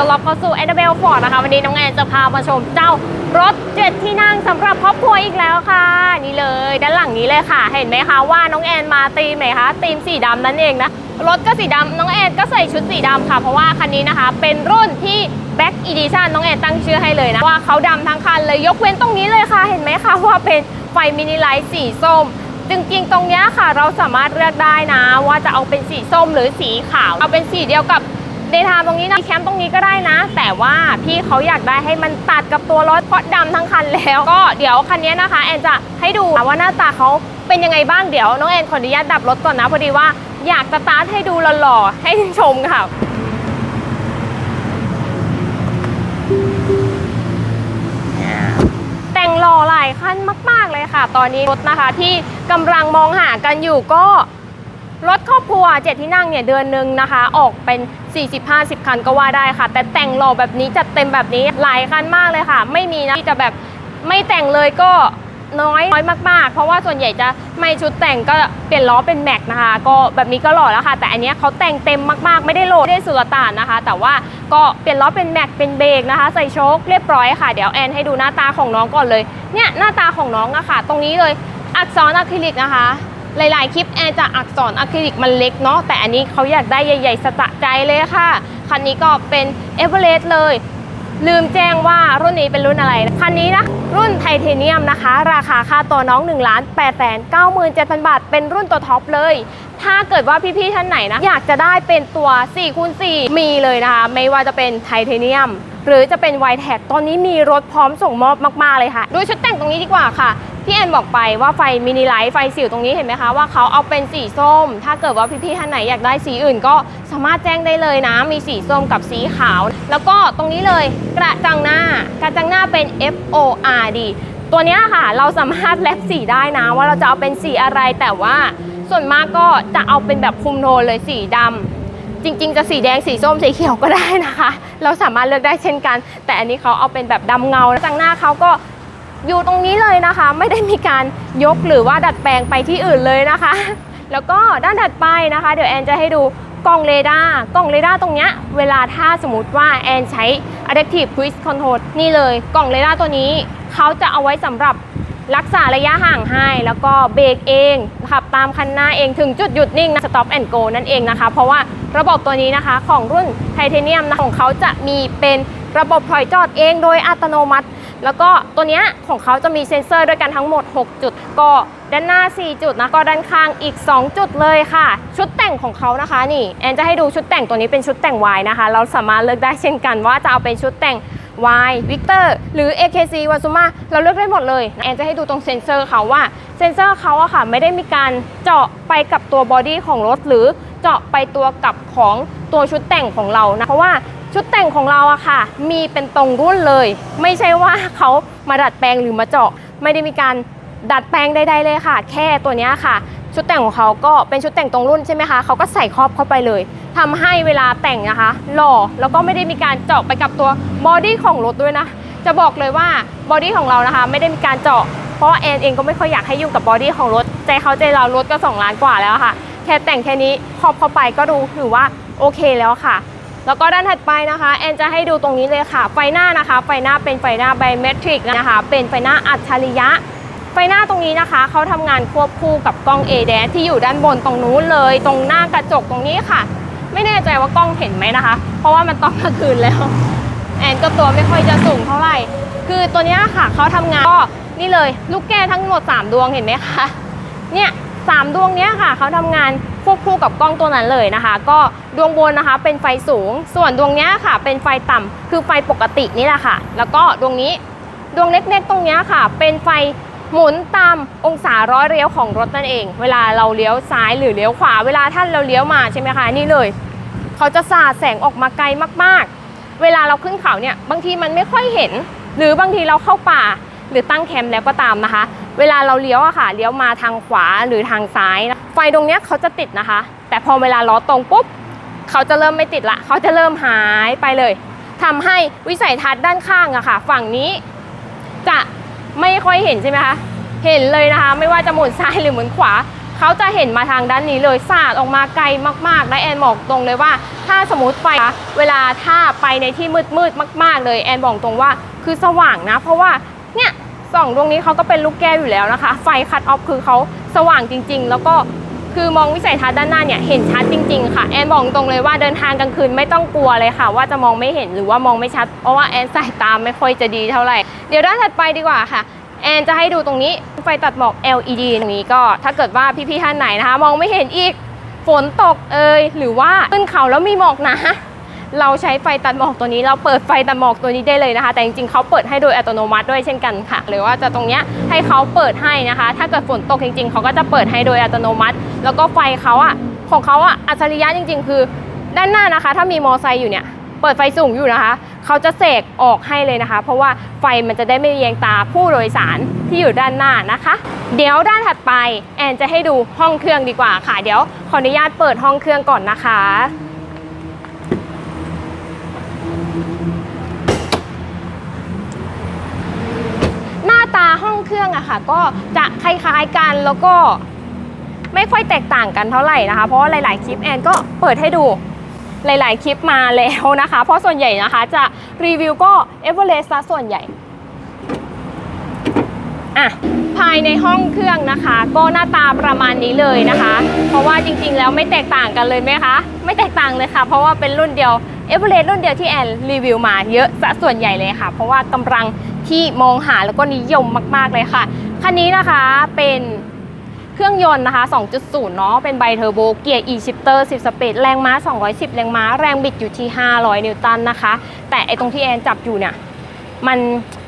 ต้อนรับเข้าสู่ Annabelle Ford นะคะ วันนี้น้องแอนจะพามาชมเจ้ารถเจ็ดที่นั่งสำหรับครอบครัวอีกแล้วค่ะ นี่เลย ด้านหลังนี้เลยค่ะ เห็นไหมคะว่าน้องแอนมาตีมไหนคะตีมสีดำนั่นเองนะรถก็สีดำน้องแอนก็ใส่ชุดสีดำค่ะ เพราะว่าคันนี้นะคะ เป็นรุ่นที่ Back Edition น้องแอนตั้งชื่อให้เลยนะว่าเขาดำทั้งคันเลยยกเว้นตรงนี้เลยค่ะ เห็นไหมคะว่าเป็นไฟมินิไลท์สีส้มจริงๆตรงนี้ค่ะเราสามารถเลือกได้นะ ว่าจะเอาเป็นสีส้มหรือสีขาว เอาเป็นสีเดียวกับ เดทามตรงนี้นะแคมป์ตรงนี้ก็ได้นะ แต่ว่าพี่เขาอยากได้ให้มันตัดกับตัวรถเพราะดำทั้งคันแล้ว ก็เดี๋ยวคันนี้นะคะแอนจะให้ดูว่าหน้าตาเขาเป็นยังไงบ้างเดี๋ยวน้องแอนขออนุญาตดับรถก่อนนะพอดีว่าอยากสตาร์ทให้ดูหล่อๆให้ชมค่ะแต่งหล่อหลายคันมาก ๆ เลยค่ะ ตอนนี้รถนะคะที่กำลังมองหากันอยู่ก็รถครอบครัวเจ็ดที่นั่งเนี่ยเดือนหนึ่งนะคะ ออกเป็น 40-50 คันก็ว่าได้ค่ะ แต่แต่งหล่อแบบนี้จัดเต็มแบบนี้หลายคันมากเลยค่ะ ไม่มีนะที่จะแบบไม่แต่งเลยก็น้อยน้อยมากๆ เพราะว่าส่วนใหญ่จะไม่ชุดแต่งก็เปลี่ยนล้อเป็นแม็กนะคะ ก็แบบนี้ก็หล่อแล้วค่ะ แต่อันนี้เขาแต่งเต็มมากๆ ไม่ได้โหลดไม่ได้สุลต่านนะคะ แต่ว่าก็เปลี่ยนล้อเป็นแม็กเป็นเบรกนะคะ ใส่โชคเรียบร้อยค่ะ เดี๋ยวแอนให้ดูหน้าตาของน้องก่อนเลย เนี่ยหน้าตาของน้องอะค่ะ ตรงนี้เลยอักษรอะคริลิกนะคะ หลายๆ คลิปแอนจะอักษรอะคริลิกมันเล็กเนาะแต่อันนี้เขาอยากได้ใหญ่ ๆ สะใจเลยค่ะ คันนี้ก็เป็นเอเวอเรสต์เลย ลืมแจ้งว่ารุ่นนี้เป็นรุ่นอะไร คันนี้นะ รุ่นไทเทเนียมนะคะ ราคาค่าตัวน้อง1ล้าน8 9 7 0 0 0บาท เป็นรุ่นตัวท็อปเลย ถ้าเกิดว่าพี่ ๆ ท่านไหนนะ อยากจะได้เป็นตัว4คูณ4มีเลยนะคะ ไม่ว่าจะเป็นไทเทเนียม หรือจะเป็นไวแท็กตอนนี้มีรถพร้อมส่งมอบมากๆเลยค่ะ ดูชุดแต่งตรงนี้ดีกว่าค่ะพี่แอนบอกไปว่าไฟมินิไลท์ไฟสิวตรงนี้เห็นไหมคะว่าเขาเอาเป็นสีส้ม ถ้าเกิดว่าพี่ๆท่านไหนอยากได้สีอื่นก็สามารถแจ้งได้เลยนะ มีสีส้มกับสีขาว แล้วก็ตรงนี้เลยกระจังหน้ากระจังหน้าเป็น F O R D ตัวนี้ค่ะเราสามารถแลกสีได้นะ ว่าเราจะเอาเป็นสีอะไรแต่ว่าส่วนมากก็จะเอาเป็นแบบคุมโทนเลยสีดำ จริง ๆ จะสีแดงสีส้มสีเขียวก็ได้นะคะ เราสามารถเลือกได้เช่นกัน แต่อันนี้เขาเอาเป็นแบบดำเงาจังหน้าเขาก็อยู่ตรงนี้เลยนะคะ ไม่ได้มีการยกหรือว่าดัดแปลงไปที่อื่นเลยนะคะ แล้วก็ด้านถัดไปนะคะ เดี๋ยวแอนจะให้ดูกล้องเรดาร์กล้องเรดาร์ตรงเนี้ยเวลาถ้าสมมติว่าแอนใช้ Adaptive Cruise Control นี่เลยกล้องเรดาร์ตัวนี้ เขาจะเอาไว้สำหรับ รักษาระยะห่างให้ แล้วก็เบรกเองขับตามคันหน้าเองถึงจุดหยุดนิ่งนะ stop and go นั่นเองนะคะ เพราะว่าระบบตัวนี้นะคะของรุ่นไทเทเนียมนะของเขาจะมีเป็นระบบถอยจอดเองโดยอัตโนมัติ แล้วก็ตัวเนี้ยของเขาจะมีเซ็นเซอร์ด้วยกันทั้งหมด 6 จุด ก็ด้านหน้า 4 จุดนะก็ด้านข้างอีก 2 จุดเลยค่ะ ชุดแต่งของเขานะคะนี่แอนจะให้ดูชุดแต่งตัวนี้เป็นชุดแต่งวายนะคะ เราสามารถเลือกได้เช่นกันว่าจะเอาเป็นชุดแต่ง Y Victor หรือ AKC w a z u m a เราเลือกได้หมดเลยแอนจะให้ดูตรงเซ็นเซอร์เขาว่าเซ็นเซอร์เขาอะค่ะไม่ได้มีการเจาะไปกับตัวบอดี้ของรถ หรือเจาะไปตัวกับของตัวชุดแต่งของเรานะเพราะว่าชุดแต่งของเราอะค่ะ มีเป็นตรงรุ่นเลย ไม่ใช่ว่าเขามาดัดแปลงหรือมาเจาะ ไม่ได้มีการดัดแปลงใดๆเลยค่ะ แค่ตัวนี้ค่ะ ชุดแต่งของเขาก็เป็นชุดแต่งตรงรุ่นใช่ไหมคะเขาก็ใส่ครอบเข้าไปเลยทำให้เวลาแต่งนะคะ หล่อแล้วก็ไม่ได้มีการเจาะไปกับตัวบอดี้ของรถด้วยนะ จะบอกเลยว่าบอดี้ของเรานะคะ ไม่ได้มีการเจาะเพราะแอนเองก็ไม่ค่อยอยากให้ยุ่งกับบอดี้ของรถใจเขาใจเรารถก็ 2 ล้านกว่าแล้วค่ะ แค่แต่งแค่นี้ครอบเข้าไปก็ดูถือว่าโอเคแล้วค่ะ แล้วก็ด้านถัดไปนะคะ แอนจะให้ดูตรงนี้เลยค่ะ ไฟหน้านะคะ ไฟหน้าเป็นไฟหน้าไบเมทริกนะคะ เป็นไฟหน้าอัจฉริยะ ไฟหน้าตรงนี้นะคะเขาทำงานควบคู่กับกล้อง A d a ที่อยู่ด้านบนตรงนู้นเลย ตรงหน้ากระจกตรงนี้ค่ะ ไม่แน่ใจว่ากล้องเห็นไหมนะคะ เพราะว่ามันตอนกลางคืนแล้ว แอนก็ตัวไม่ค่อยจะสูงเท่าไหร่ คือตัวนี้ค่ะเขาทำงานก็นี่เลย ลูกแก้วทั้งหมด 3 ดวงเห็นไหมคะเนี่ยสามดวงเนี้ยค่ะเขาทำงานควบคู่กับกล้องตัวนั้นเลยนะคะ ก็ดวงบนนะคะเป็นไฟสูง ส่วนดวงนี้ค่ะ เป็นไฟต่ำคือไฟปกตินี่แหละค่ะ แล้วก็ดวงนี้ดวงเล็กๆตรงนี้ค่ะ เป็นไฟ หมุนตามองศาร้อยเลี้ยวของรถนั่นเอง เวลาเราเลี้ยวซ้ายหรือเลี้ยวขวา เวลาท่านเราเลี้ยวมาใช่ไหมคะนี่เลย เขาจะสาดแสงออกมาไกลมากๆ เวลาเราขึ้นเขาเนี่ยบางทีมันไม่ค่อยเห็น หรือบางทีเราเข้าป่า หรือตั้งแคมป์แล้วก็ตามนะคะ เวลาเราเลี้ยวอะค่ะเลี้ยวมาทางขวาหรือทางซ้ายนะไฟตรงเนี้ยเขาจะติดนะคะ แต่พอเวลาล้อตรงปุ๊บเขาจะเริ่มไม่ติดละเขาจะเริ่มหายไปเลยทำให้วิสัยทัศน์ด้านข้างอะค่ะ ฝั่งนี้จะ ไม่ค่อยเห็นใช่ไหมคะ เห็นเลยนะคะ ไม่ว่าจะหมุนซ้ายหรือหมุนขวา เขาจะเห็นมาทางด้านนี้เลยสาดออกมาไกลมากๆ และแอนบอกตรงเลยว่า ถ้าสมมติไปเวลาถ้าไปในที่มืดๆมาก ๆ เลยแอนบอกตรงว่าคือสว่างนะ เพราะว่าเนี่ยสองดวงนี้เขาก็เป็นลูกแก้วอยู่แล้วนะคะ ไฟคัดออฟคือเขาสว่างจริง ๆ แล้วก็ คือมองวิสัยทัศน์ด้านหน้าเนี่ยเห็นชัดจริง ๆ ค่ะ แอนบอกตรงเลยว่าเดินทางกลางคืนไม่ต้องกลัวเลยค่ะ ว่าจะมองไม่เห็นหรือว่ามองไม่ชัด เพราะว่าแอนสายตาไม่ค่อยจะดีเท่าไหร่ เดี๋ยวด้านถัดไปดีกว่าค่ะแอนจะให้ดูตรงนี้ไฟตัดหมอก LED ตรงนี้ก็ถ้าเกิดว่าพี่ๆท่านไหนนะคะ มองไม่เห็นอีกฝนตกเอยหรือว่าขึ้นเขาแล้วมีหมอกนะเราใช้ไฟตัดหมอกตัวนี้เราเปิดไฟตัดหมอกตัวนี้ได้เลยนะคะ แต่จริงๆเขาเปิดให้โดยอัตโนมัติด้วยเช่นกันค่ะ หรือว่าจะตรงเนี้ยให้เขาเปิดให้นะคะ ถ้าเกิดฝนตกจริงๆเขาก็จะเปิดให้โดยอัตโนมัติ แล้วก็ไฟเขาอะของเขาอะอัจฉริยะจริง ๆ คือ ด้านหน้านะคะ ถ้ามีมอไซค์อยู่เนี่ยเปิดไฟสูงอยู่นะคะเขาจะเสกออกให้เลยนะคะ เพราะว่าไฟมันจะได้ไม่แยงตาผู้โดยสารที่อยู่ด้านหน้านะคะ เดี๋ยวด้านถัดไปแอนจะให้ดูห้องเครื่องดีกว่าค่ะ เดี๋ยวขออนุญาตเปิดห้องเครื่องก่อนนะคะ หน้าตาห้องเครื่องอะค่ะ ก็จะคล้ายๆกันแล้วก็ ไม่ค่อยแตกต่างกันเท่าไหร่นะคะ เพราะหลาย ๆ คลิปแอนก็เปิดให้ดูหลาย ๆ คลิปมาแล้วนะคะ เพราะส่วนใหญ่นะคะจะรีวิวก็เอเวอเรสต์ส่วนใหญ่อะภายในห้องเครื่องนะคะ ก็หน้าตาประมาณนี้เลยนะคะ เพราะว่าจริง ๆ แล้วไม่แตกต่างกันเลยไหมคะ ไม่แตกต่างเลยค่ะ เพราะว่าเป็นรุ่นเดียวเอเวอเรสต์รุ่นเดียวที่แอนรีวิวมาเยอะซะส่วนใหญ่เลยค่ะ เพราะว่ากำลังที่มองหาแล้วก็นิยมมาก ๆ เลยค่ะ คันนี้นะคะเป็น ครื่องยนต์นะคะ 2.0 เนาะ เป็นไบเทอร์โบ เกียร์ e-shifter 10 สปีด แรงม้า 210 แรงม้า แรงบิดอยู่ที่ 500 นิวตันนะคะ แต่ไอตรงที่แอนจับอยู่เนี่ย มัน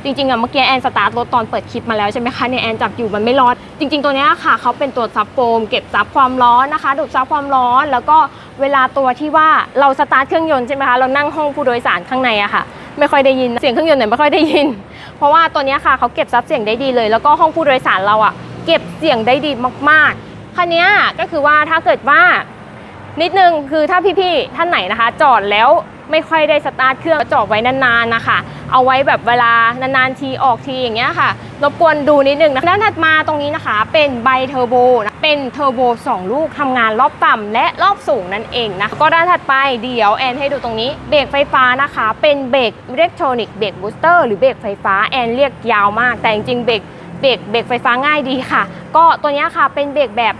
จริงๆอะเมื่อกี้แอนสตาร์ทรถตอนเปิดคลิปมาแล้วใช่ไหมคะเนี่ยแอนจับอยู่มันไม่ร้อน จริง ๆ ตัวเนี้ยค่ะเขาเป็นตัวซับโฟมเก็บซับความร้อนนะคะ ดูดซับความร้อน แล้วก็เวลาตัวที่ว่าเราสตาร์ทเครื่องยนต์ใช่ไหมคะเรานั่งห้องผู้โดยสารข้างในอะค่ะไม่ค่อยได้ยินเสียงเครื่องยนต์เนี่ยไม่ค่อยได้ยิน เพราะว่าตัวเนี้ยค่ะเขาเก็บซับเสียงได้ดีเลย แล้วก็ห้องผู้โดยสารเราอะ เก็บเสียงได้ดีมากๆ คันนี้ก็คือว่าถ้าเกิดว่านิดนึงคือถ้าพี่ๆท่านไหนนะคะ จอดแล้วไม่ค่อยได้สตาร์ทเครื่องจอดไว้นานๆนะคะ เอาไว้แบบเวลานานๆทีออกทีอย่างเงี้ยค่ะ รบกวนดูนิดนึงนะด้านถัดมาตรงนี้นะคะ เป็นไบเทอร์โบนะเป็นเทอร์โบ2 ลูกทำงานรอบต่ำและรอบสูงนั่นเองนะก็ด้านถัดไปเดี๋ยวแอนให้ดูตรงนี้เบรกไฟฟ้านะคะ เป็นเบรกอิเล็กทรอนิกส์เบรกบูสเตอร์หรือเบรกไฟฟ้าแอนเรียกยาวมาก แต่จริงๆเบรก เบรกเบรกไฟฟ้าง่ายดีค่ะ ก็ตัวนี้ค่ะเป็นเบรกแบบ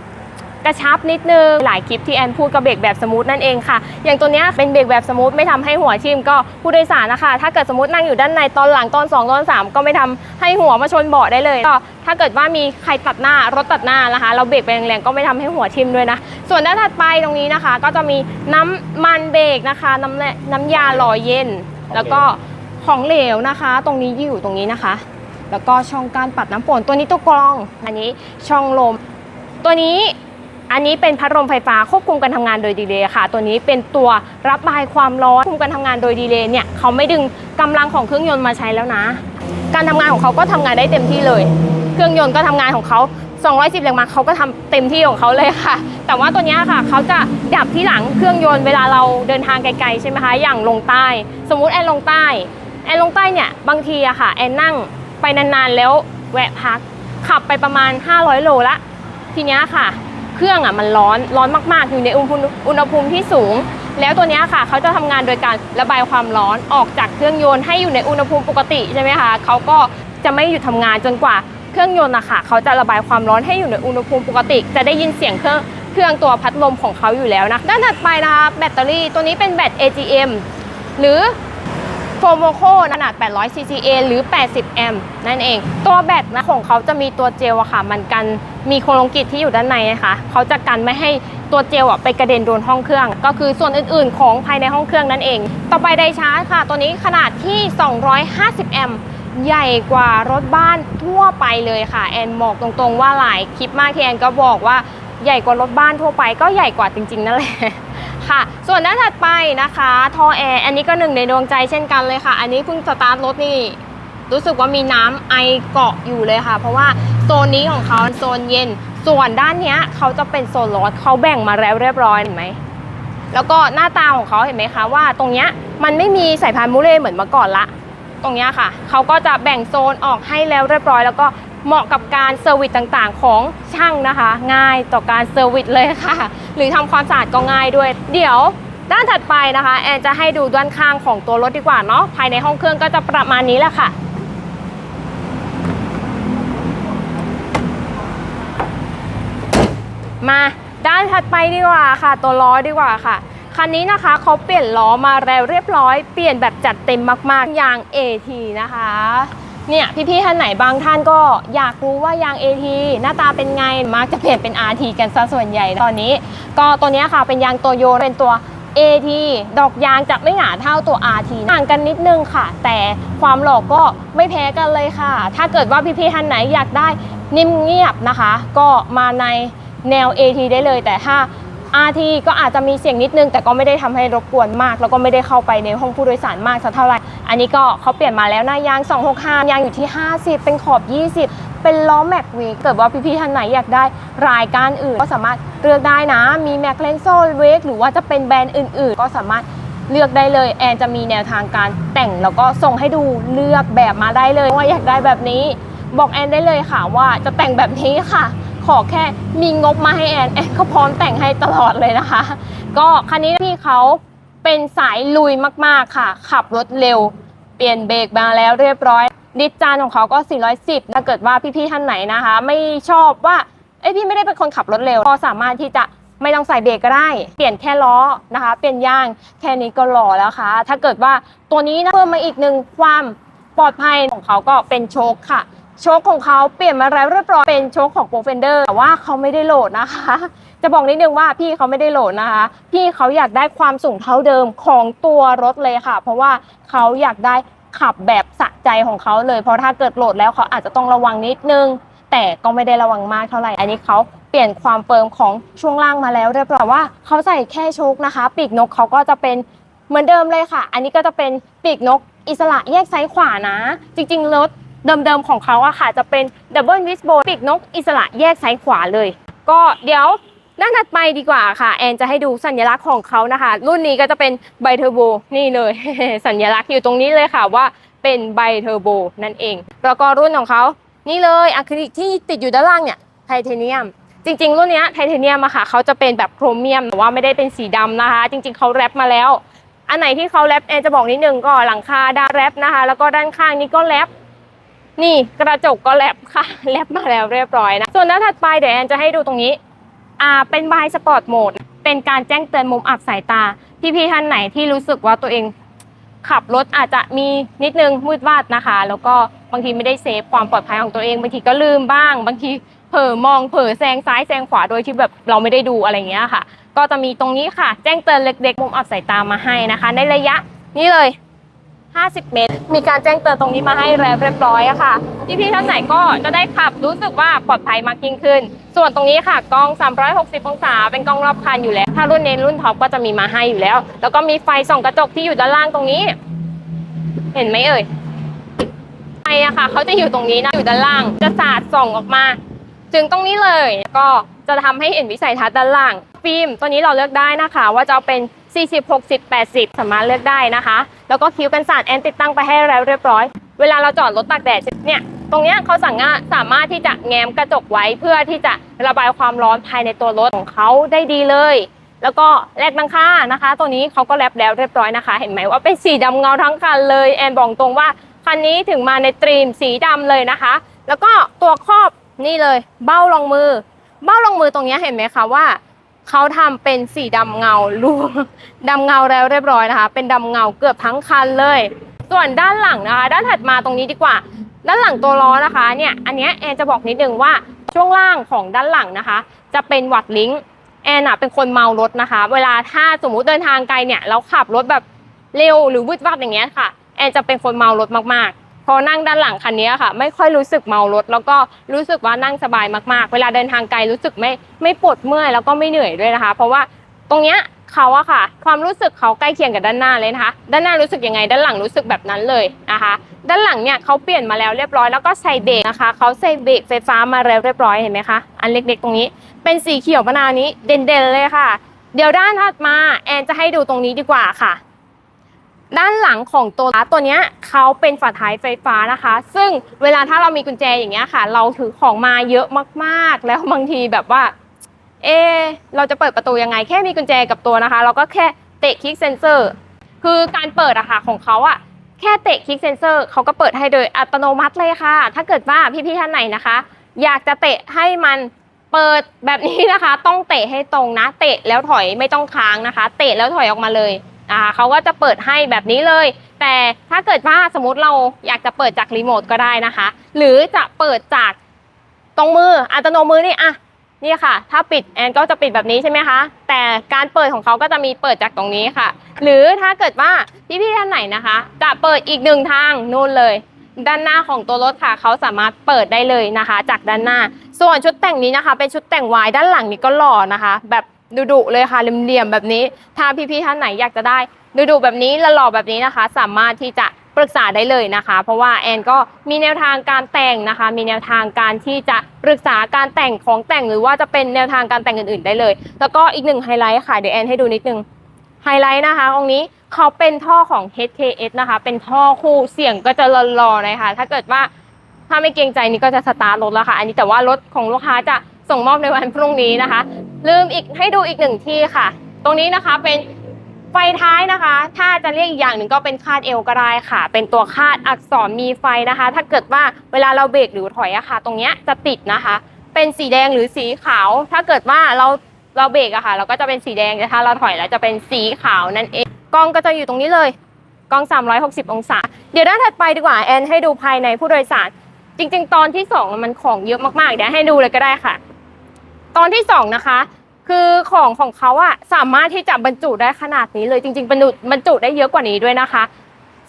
กระชับนิดนึง หลายคลิปที่แอนพูดกับเบรกแบบสมูทนั่นเองค่ะ อย่างตัวนี้เป็นเบรกแบบสมูทไม่ทำให้หัวทิ่มก็ผู้โดยสารนะคะ ถ้าเกิดสมมตินั่งอยู่ด้านในตอนหลังตอน 2 ตอน 3 ก็ไม่ทำให้หัวมาชนเบาะได้เลยก็ถ้าเกิดว่ามีใครตัดหน้ารถตัดหน้านะคะ เราเบรกไปแรงๆก็ไม่ทำให้หัวทิ่มด้วยนะ ส่วนด้านถัดไปตรงนี้นะคะ ก็จะมีน้ำมันเบรกนะคะ น้ำน้ำยาหล่อเย็น แล้วก็ของเหลวนะคะ ตรงนี้อยู่ตรงนี้นะคะ แล้วก็ช่องการปัดน้ำฝนตัวนี้ตัวกรอง อันนี้ช่องลม ตัวนี้อันนี้เป็นพัดลมไฟฟ้าควบคุมการทำงานโดยดีเลย์ค่ะ ตัวนี้เป็นตัวรับบายความร้อนควบคุมการทำงานโดยดีเลย์เนี่ยเขาไม่ดึงกำลังของเครื่องยนต์มาใช้แล้วนะ การทำงานของเขาก็ทำงานได้เต็มที่เลย เครื่องยนต์ก็ทำงานของเขา 210แรงม้าเขาก็ทำเต็มที่ของเขาเลยค่ะ แต่ว่าตัวนี้ค่ะเขาจะดับที่หลังเครื่องยนต์เวลาเราเดินทางไกลๆใช่ไหมคะอย่างลงใต้ สมมุติแอนลงใต้แอนลงใต้เนี่ยบางทีอะค่ะแอนนั่ง ไปนานๆแล้วแวะพัก ขับไปประมาณ 500 โลละ ทีเนี้ยค่ะ เครื่องอะมันร้อนร้อนมากๆ อยู่ในอุณหภูมิอุณหภูมิที่สูง แล้วตัวนี้ค่ะเขาจะทำงานโดยการระบายความร้อนออกจากเครื่องยนต์ให้อยู่ในอุณหภูมิปกติใช่ไหมคะเขาก็จะไม่หยุดทำงานจนกว่าเครื่องยนต์อะค่ะเขาจะระบายความร้อนให้อยู่ในอุณหภูมิปกติ จะได้ยินเสียงเครื่องเครื่องตัวพัดลมของเขาอยู่แล้วนะด้านถัดไปนะคะแบตเตอรี่ตัวนี้เป็นแบต AGM หรือ โฟโมโคขนาด 800 cca หรือ 80 แอมป์นั่นเอง ตัวแบตนะของเขาจะมีตัวเจลอะค่ะ มันกันมีโครงกริดที่อยู่ด้านในนะคะเขาจะกันไม่ให้ตัวเจลอะไปกระเด็นโดนห้องเครื่อง ก็คือส่วนอื่นๆ ของภายในห้องเครื่องนั่นเอง ต่อไปไดชาร์จค่ะ ตัวนี้ขนาดที่ 250 แอมป์ใหญ่กว่ารถบ้านทั่วไปเลยค่ะ แอนบอกตรงๆว่าหลายคลิปมากที่แอนก็บอกว่าใหญ่กว่ารถบ้านทั่วไปก็ใหญ่กว่าจริงๆนั่นแหละ ค่ะ ส่วนด้านถัดไปนะคะท่อแอร์อันนี้ก็หนึ่งในดวงใจเช่นกันเลยค่ะ อันนี้เพิ่งสตาร์ทรถนี่รู้สึกว่ามีน้ำไอเกาะอยู่เลยค่ะ เพราะว่าโซนนี้ของเขาโซนเย็น ส่วนด้านนี้เขาจะเป็นโซนร้อนเขาแบ่งมาแล้วเรียบร้อยเห็นไหมแล้วก็หน้าตาของเขาเห็นไหมคะว่าตรงเนี้ยมันไม่มีสายพานมูเล่เหมือนเมื่อก่อนละ ตรงเนี้ยค่ะเขาก็จะแบ่งโซนออกให้แล้วเรียบร้อย แล้วก็ เหมาะกับการเซอร์วิสต่างๆ ของช่างนะคะ ง่ายต่อการเซอร์วิสเลยค่ะ หรือทำความสะอาดก็ง่ายด้วย เดี๋ยวด้านถัดไปนะคะ แอนจะให้ดูด้านข้างของตัวรถดีกว่าเนาะภายในห้องเครื่องก็จะประมาณนี้แหละค่ะมาด้านถัดไปดีกว่าค่ะ ตัวล้อดีกว่าค่ะคันนี้นะคะเขาเปลี่ยนล้อมาแล้วเรียบร้อย เปลี่ยนแบบจัดเต็มมากๆอย่าง AT นะคะ เนี่ยพี่ๆท่านไหนบางท่านก็อยากรู้ว่ายาง AT หน้าตาเป็นไงมักจะเปลี่ยนเป็น RT กันซะส่วนใหญ่ตอนนี้ ก็ตัวนี้ค่ะเป็นยางตัวโยนเป็นตัว AT ดอกยางจะไม่หนาเท่าตัว RT ห่างกันนิดนึงค่ะ แต่ความหลอก็ไม่แพ้กันเลยค่ะ ถ้าเกิดว่าพี่ๆท่านไหนอยากได้นิ่มเงียบนะคะ ก็มาในแนว AT ได้เลย แต่ถ้า RT ก็อาจจะมีเสียงนิดนึง แต่ก็ไม่ได้ทำให้รบกวนมาก แล้วก็ไม่ได้เข้าไปในห้องผู้โดยสารมากสักเท่าไหร่ อันนี้ก็เขาเปลี่ยนมาแล้วนะยาง 265 ยางอยู่ที่ 50 เป็นขอบ 20 เป็นล้อแม็กวีเกิดว่าพี่ๆท่านไหนอยากได้รายการอื่น ก็สามารถเลือกได้นะ มีแม็กเลนโซเวกหรือว่าจะเป็นแบรนด์อื่น ๆ ก็สามารถเลือกได้เลยแอนจะมีแนวทางการแต่งแล้วก็ส่งให้ดูเลือกแบบมาได้เลยว่าอยากได้แบบนี้บอกแอนได้เลยค่ะว่าจะแต่งแบบนี้ค่ะ ขอแค่มีงบมาให้แอนแอนก็พร้อมแต่งให้ตลอดเลยนะคะ ก็คันนี้พี่เขา เป็นสายลุยมากๆค่ะ ขับรถเร็ว เปลี่ยนเบรกมาแล้วเรียบร้อย ดิจานของเขาก็ 410 ถ้าเกิดว่าพี่ๆท่านไหนนะคะ ไม่ชอบว่าเอ้ยพี่ไม่ได้เป็นคนขับรถเร็ว ก็สามารถที่จะไม่ต้องใส่เบรกก็ได้ เปลี่ยนแค่ล้อนะคะ เปลี่ยนยางแค่นี้ก็หล่อแล้วค่ะ ถ้าเกิดว่าตัวนี้นะเพิ่มมาอีกหนึ่งความปลอดภัยของเขาก็เป็นโชคค่ะ โชคของเขาเปลี่ยนมาแล้วเรียบร้อยเป็นโชคของโปรเฟนเดอร์แต่ว่าเขาไม่ได้โหลดนะคะ จะบอกนิดนึงว่าพี่เขาไม่ได้โหลดนะคะ พี่เขาอยากได้ความสูงเท่าเดิมของตัวรถเลยค่ะ เพราะว่าเขาอยากได้ขับแบบสะใจของเขาเลย เพราะถ้าเกิดโหลดแล้วเขาอาจจะต้องระวังนิดนึง แต่ก็ไม่ได้ระวังมากเท่าไหร่ อันนี้เขาเปลี่ยนความเฟิร์มของช่วงล่างมาแล้วเรียบร้อยว่าเขาใส่แค่โชคนะคะ ปีกนกเขาก็จะเป็นเหมือนเดิมเลยค่ะ อันนี้ก็จะเป็นปีกนกอิสระแยกซ้ายขวานะ จริงๆรถเดิมๆของเขาอะค่ะจะเป็นดับเบิลวิสโบปีกนกอิสระแยกซ้ายขวาเลย ก็เดี๋ยว ด้าถัดไปดีกว่าค่ะ แอนจะให้ดูสัญลักษณ์ของเขานะคะ รุ่นนี้ก็จะเป็นไบเทอร์โบนี่เลย สัญลักษณ์อยู่ตรงนี้เลยค่ะว่าเป็นไบเทอร์โบนั่นเอง แล้วก็รุ่นของเขานี่เลยอะคริลิกที่ติดอยู่ด้านล่างเนี่ยไทเทเนียม จริง ๆ รุ่นนี้ไทเทเนียมอะค่ะเขาจะเป็นแบบโครเมียมแต่ว่าไม่ได้เป็นสีดำนะคะ จริง ๆเขาแรปมาแล้ว อันไหนที่เขาแรปแอนจะบอกนิดนึงก็หลังคาดาแรปนะคะ แล้วก็ด้านข้างนี้ก็แรปนี่กระจกก็แรปค่ะแรปมาแล้วเรียบร้อยนะ ส่วนด้านถัดไปเดี๋ยวแอนจะให้ดูตรงนี้ อ่าเป็นบายสปอร์ตโหมดเป็นการแจ้งเตือนมุมอับสายตา พี่ๆท่านไหนที่รู้สึกว่าตัวเอง ขับรถอาจจะมีนิดนึงมืดวาดนะคะ แล้วก็บางทีไม่ได้เซฟความปลอดภัยของตัวเองบางทีก็ลืมบ้าง บางทีเผลอมองเผลอแซงซ้ายแซงขวาโดยที่แบบเราไม่ได้ดูอะไรเงี้ยค่ะ ก็จะมีตรงนี้ค่ะ แจ้งเตือนเล็กๆมุมอับสายตามาให้นะคะ ในระยะนี้เลย 50 เมตร มีการแจ้งเตือนตรงนี้มาให้แล้วเรียบร้อยอะค่ะ พี่ๆท่านไหนก็จะได้ขับรู้สึกว่าปลอดภัยมากยิ่งขึ้น ส่วนตรงนี้ค่ะกล้อง 360 องศา เป็นกล้องรอบคันอยู่แล้ว ถ้ารุ่นเน้นรุ่นท็อปก็จะมีมาให้อยู่แล้ว แล้วก็มีไฟส่องกระจกที่อยู่ด้านล่างตรงนี้ เห็นไหมเอ่ย ไฟอะค่ะเขาจะอยู่ตรงนี้นะ อยู่ด้านล่าง จะสาดส่องออกมา ถึงตรงนี้เลย ก็จะทำให้เห็นวิสัยทัศน์ด้านล่าง ฟิล์มตัวนี้เราเลือกได้นะคะ ว่าจะเอาเป็น 40 60 80 สามารถเลือกได้นะคะ แล้วก็คิ้วกันสาดแอนติดตั้งไปให้แล้วเรียบร้อย เวลาเราจอดรถตากแดดเนี่ยตรงนี้เขาสั่งงาสามารถที่จะแง้มกระจกไว้เพื่อที่จะระบายความร้อนภายในตัวรถของเขาได้ดีเลย แล้วก็แลกดังค่านะคะ ตัวนี้เขาก็แลบแล้วเรียบร้อยนะคะ เห็นไหมว่าเป็นสีดำเงาทั้งคันเลยแอนบอกตรงว่าคันนี้ถึงมาในตรีมสีดำเลยนะคะ แล้วก็ตัวครอบนี่เลย เบ้ารองมือ เบ้ารองมือตรงนี้เห็นไหมคะว่า เขาทำเป็นสีดำเงาลูดำเงาแล้วเรียบร้อยนะคะ เป็นดำเงาเกือบทั้งคันเลย ส่วนด้านหลังนะคะ ด้านถัดมาตรงนี้ดีกว่า ด้านหลังตัวล้อนะคะเนี่ยอันนี้แอนจะบอกนิดนึงว่าช่วงล่างของด้านหลังนะคะ จะเป็นวัดลิงแอนอะเป็นคนเมารถนะคะ เวลาถ้าสมมุติเดินทางไกลเนี่ยเราขับรถแบบเร็วหรือวืดวับอย่างเงี้ยค่ะ แอนจะเป็นคนเมารถมากๆ พอนั่งด้านหลังคันนี้ค่ะ ไม่ค่อยรู้สึกเมารถ แล้วก็รู้สึกว่านั่งสบายมากๆ เวลาเดินทางไกลรู้สึกไม่ไม่ปวดเมื่อยแล้วก็ไม่เหนื่อยด้วยนะคะ เพราะว่าตรงเนี้ยเขาอะค่ะ ความรู้สึกเขาใกล้เคียงกับด้านหน้าเลยนะคะ ด้านหน้ารู้สึกยังไง ด้านหลังรู้สึกแบบนั้นเลยนะคะ ด้านหลังเนี่ยเขาเปลี่ยนมาแล้วเรียบร้อยแล้วก็ใส่เบรกนะคะเขาใส่เบรกไฟฟ้ามาแล้วเรียบร้อยเห็นไหมคะอันเล็กๆตรงนี้ เป็นสีเขียวมะนาวนี้เด่นๆเลยค่ะ เดี๋ยวด้านถัดมาแอนจะให้ดูตรงนี้ดีกว่าค่ะ ด้านหลังของตัวตัวนี้เขาเป็นฝาท้ายไฟฟ้านะคะ ซึ่งเวลาถ้าเรามีกุญแจอย่างเงี้ยค่ะ เราถือของมาเยอะมากๆ แล้วบางทีแบบว่า เอ เราจะเปิดประตูยังไง แค่มีกุญแจกับตัวนะคะ เราก็แค่เตะคลิกเซนเซอร์ คือการเปิดอะค่ะของเขาอะแค่เตะคลิกเซนเซอร์เขาก็เปิดให้โดยอัตโนมัติเลยค่ะ ถ้าเกิดว่าพี่ๆท่านไหนนะคะ อยากจะเตะให้มันเปิดแบบนี้นะคะ ต้องเตะให้ตรงนะ เตะแล้วถอยไม่ต้องค้างนะคะ เตะแล้วถอยออกมาเลย อ่าเขาก็จะเปิดให้แบบนี้เลย แต่ถ้าเกิดว่าสมมติเราอยากจะเปิดจากรีโมทก็ได้นะคะ หรือจะเปิดจากตรงมืออัตโนมือนี่อะนี่ค่ะ ถ้าปิดแอนก็จะปิดแบบนี้ใช่ไหมคะ แต่การเปิดของเขาก็จะมีเปิดจากตรงนี้ค่ะ หรือถ้าเกิดว่าพี่ๆท่านไหนนะคะ จะเปิดอีกหนึ่งทางนู่นเลย ด้านหน้าของตัวรถค่ะเขาสามารถเปิดได้เลยนะคะ จากด้านหน้า ส่วนชุดแต่งนี้นะคะ เป็นชุดแต่งวายด้านหลังนี้ก็หล่อนะคะ แบบ ดุๆเลยค่ะเหลี่ยมๆแบบนี้ ถ้าพี่ๆท่านไหนอยากจะได้ดุๆแบบนี้ละหล่อแบบนี้นะคะ สามารถที่จะปรึกษาได้เลยนะคะ เพราะว่าแอนก็มีแนวทางการแต่งนะคะ มีแนวทางการที่จะปรึกษาการแต่งของแต่งหรือว่าจะเป็นแนวทางการแต่งอื่นๆได้เลย แล้วก็อีกหนึ่งไฮไลท์ค่ะเดี๋ยวแอนให้ดูนิดนึงไฮไลท์นะคะตรงนี้เขาเป็นท่อของ HKS นะคะ เป็นท่อคู่เสียงก็จะรอๆนะคะ ถ้าเกิดว่าถ้าไม่เกรงใจนี่ก็จะสตาร์ทรถแล้วค่ะ อันนี้แต่ว่ารถของลูกค้าจะ ส่งมอบในวันพรุ่งนี้นะคะ ลืมอีกให้ดูอีกหนึ่งที่ค่ะ ตรงนี้นะคะเป็นไฟท้ายนะคะ ถ้าจะเรียกอีกอย่างหนึ่งก็เป็นคาดเอวก็ได้ค่ะ เป็นตัวคาดอักษรมีไฟนะคะ ถ้าเกิดว่าเวลาเราเบรกหรือถอยอะค่ะ ตรงเนี้ยจะติดนะคะ เป็นสีแดงหรือสีขาว ถ้าเกิดว่าเราเราเบรกอะค่ะ เราก็จะเป็นสีแดงแต่ถ้าเราถอยแล้วจะเป็นสีขาวนั่นเองกล้องก็จะอยู่ตรงนี้เลยกล้อง 360 องศา เดี๋ยวด้านถัดไปดีกว่าแอนให้ดูภายในผู้โดยสาร จริง ๆ ตอนที่สองมันของเยอะมากๆเดี๋ยวให้ดูเลยก็ได้ค่ะ ตอนที่สองนะคะ คือของของเขาอะสามารถที่จะบรรจุได้ขนาดนี้เลยจริงๆบรรจุบรรจุได้เยอะกว่านี้ด้วยนะคะ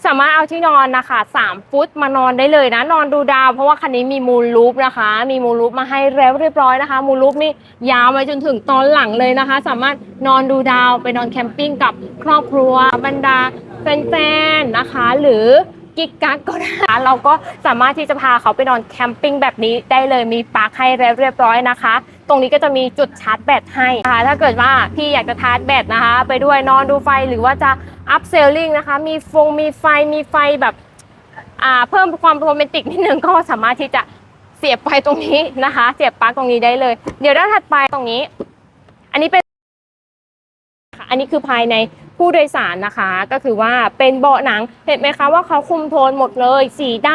สามารถเอาที่นอนนะคะ3ฟุตมานอนได้เลยนะ นอนดูดาว เพราะว่าคันนี้มีมูลลูปนะคะ มีมูลลูปมาให้แล้วเรียบร้อยนะคะ มูลลูปนี่ยาวมาจนถึงตอนหลังเลยนะคะ สามารถนอนดูดาวไปนอนแคมปิ้งกับครอบครัวบรรดาแฟนๆนะคะ หรือ กิ๊กกักก็ได้เราก็สามารถที่จะพาเขาไปนอนแคมปิ้งแบบนี้ได้เลยมีปลั๊กให้เรียบร้อยนะคะ ตรงนี้ก็จะมีจุดชาร์จแบตให้นะคะถ้าเกิดว่าพี่อยากจะชาร์จแบตนะคะ ไปด้วยนอนดูไฟหรือว่าจะอัพเซลลิงนะคะ มีฟงมีไฟมีไฟแบบอ่าเพิ่มความโรแมนติกนิดนึงก็สามารถที่จะเสียบไฟตรงนี้นะคะ เสียบปลั๊กตรงนี้ได้เลย เดี๋ยวด้านถัดไปตรงนี้ อันนี้เป็นอันนี้คือภายในผู้โดยสารนะคะ ก็คือว่าเป็นเบาะหนังเห็นไหมคะว่าเขาคุมโทนหมดเลย สีด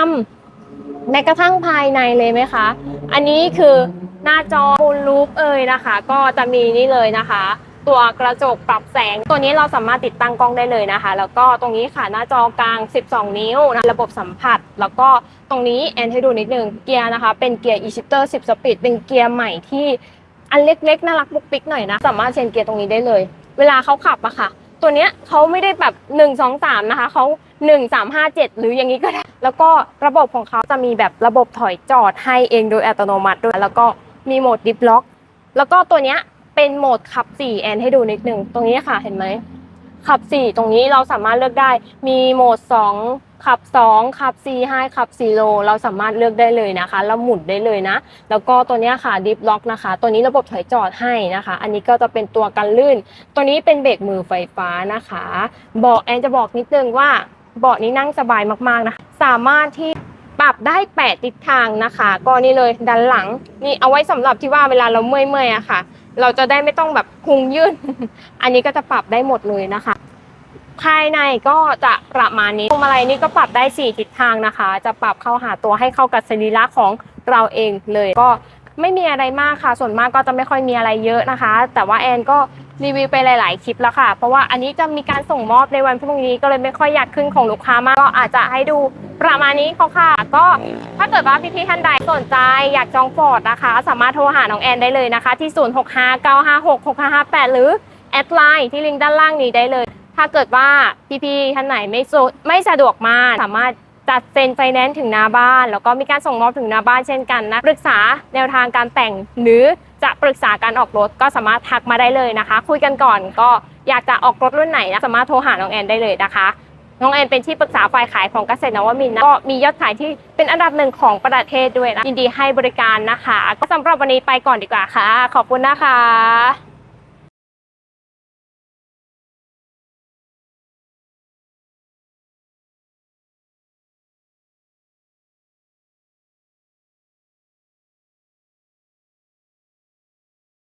ำแม้กระทั่งภายในเลยไหมคะ อันนี้คือหน้าจอมูลลูปเอ่ยนะคะ ก็จะมีนี่เลยนะคะ ตัวกระจกปรับแสง ตัวนี้เราสามารถติดตั้งกล้องได้เลยนะคะ แล้วก็ตรงนี้ค่ะหน้าจอกลาง 12 นิ้วนะระบบสัมผัส แล้วก็ตรงนี้แอนให้ดูนิดนึงเกียร์นะคะ เป็นเกียร์ e-shifter 10 สปีดเป็นเกียร์ใหม่ที่อันเล็กๆน่ารักปุกปิกหน่อยนะ สามารถเชนเกียร์ตรงนี้ได้เลย เวลาเขาขับอะค่ะ ตัวเนี้ยเขาไม่ได้แบบ1 2 3นะคะเขา1 3 5 7 หรืออย่างนี้ก็ได้ แล้วก็ระบบของเขาจะมีแบบระบบถอยจอดให้เองโดยอัตโนมัติด้วย แล้วก็มีโหมดดิฟล็อก แล้วก็ตัวเนี้ยเป็นโหมดขับ4แอนให้ดูนิดนึง ตรงนี้ค่ะเห็นไหมขับ 4 ตรงนี้เราสามารถเลือกได้มีโหมด 2 ขับ 2 ขับ 4 5 ขับ4โลเราสามารถเลือกได้เลยนะคะแล้วหมุนได้เลยนะ แล้วก็ตัวนี้ค่ะดิฟล็อกนะคะ ตัวนี้ระบบถอยจอดให้นะคะ อันนี้ก็จะเป็นตัวกันลื่น ตัวนี้เป็นเบรกมือไฟฟ้านะคะเบาะแอนจะบอกนิดนึงว่าเบาะนี้นั่งสบายมากๆนะคะสามารถที่ปรับได้ 8 ทิศทางนะคะ ก็นี่เลยด้านหลังนี่เอาไว้สำหรับที่ว่าเวลาเราเมื่อยๆอะค่ะ เราจะได้ไม่ต้องแบบพุงยืดอันนี้ก็จะปรับได้หมดเลยนะคะ ภายในก็จะประมาณนี้พวงมาลัยนี่ก็ปรับได้ 4 ทิศทางนะคะ จะปรับเข้าหาตัวให้เข้ากับสรีระของเราเองเลยก็ไม่มีอะไรมากค่ะ ส่วนมากก็จะไม่ค่อยมีอะไรเยอะนะคะ แต่ว่าแอนก็รีวิวไปหลาย ๆ คลิปแล้วค่ะ เพราะว่าอันนี้จะมีการส่งมอบในวันพรุ่งนี้ก็เลยไม่ค่อยอยากขึ้นของลูกค้ามาก ก็อาจจะให้ดูประมาณนี้เขาค่ะ ก็ถ้าเกิดว่าพี่ๆท่านใดสนใจอยากจองฟอร์ดนะคะ สามารถโทรหาน้องแอนได้เลยนะคะ ที่ 0659566558 หรือแอดไลน์ที่ลิงก์ด้านล่างนี้ได้เลย ถ้าเกิดว่าพี่ๆท่านไหนไม่สะไม่สะดวกมาสามารถจัดเซ็นไฟแนนซ์ถึงหน้าบ้าน แล้วก็มีการส่งมอบถึงหน้าบ้านเช่นกันนะปรึกษาแนวทางการแต่งหรือจะปรึกษาการออกรถก็สามารถทักมาได้เลยนะคะ คุยกันก่อนก็อยากจะออกรถรุ่นไหนนะสามารถโทรหาน้องแอนได้เลยนะคะน้องแอนเป็นที่ปรึกษาฝ่ายขายของเกษตรนวมินทร์นะก็มียอดขายที่เป็นอันดับหนึ่งของประเทศด้วยนะยินดีให้บริการนะคะ ก็สำหรับวันนี้ไปก่อนดีกว่าค่ะ ขอบคุณนะคะ